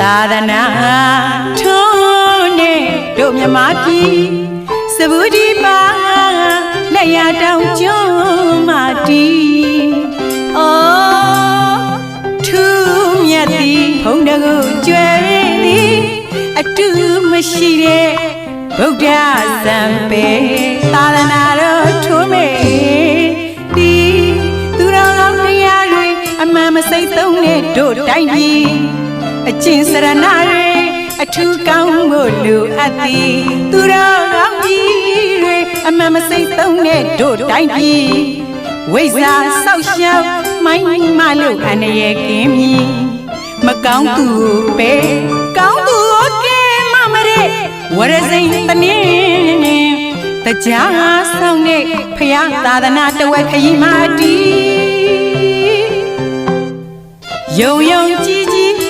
သာသနာထွန်းနဲ့တို့မြမပြည်စဘူးဒီပါလက်ရတောင်ကျွန်းမာတီအော်ထူးမြတ်သည်ဘုံတကူကျွဲသည်အတူမရှိတဲ့ဗုဒ္ဓဇံပေသာသနာတော်ထွန်းမေဒီသူတော်ကောင်းတရားတွေအမှန်မစိတ်သုံးတဲ့တို့တိုင်းပြည် အကျင့်စရဏတွေအထူးကောင်းဖို့လိုအပ်သည်သူတော်ကောင်းကြီးတွေအမှန်မစိတ်သုံးတဲ့တို့တိုင်းပြည်ဝိဇ္ဇာဆောက်ရှောက်မိုင်းမလို့အနေရကင်းမြည်မကောင်းသူကိုပဲကောင်းသူကိုကဲမမတဲ့ဝရစိန်တနည်းတရားဆောင်တဲ့ဖရာသာသနာတဝက်ခရီးမာတီယုံယုံကြည်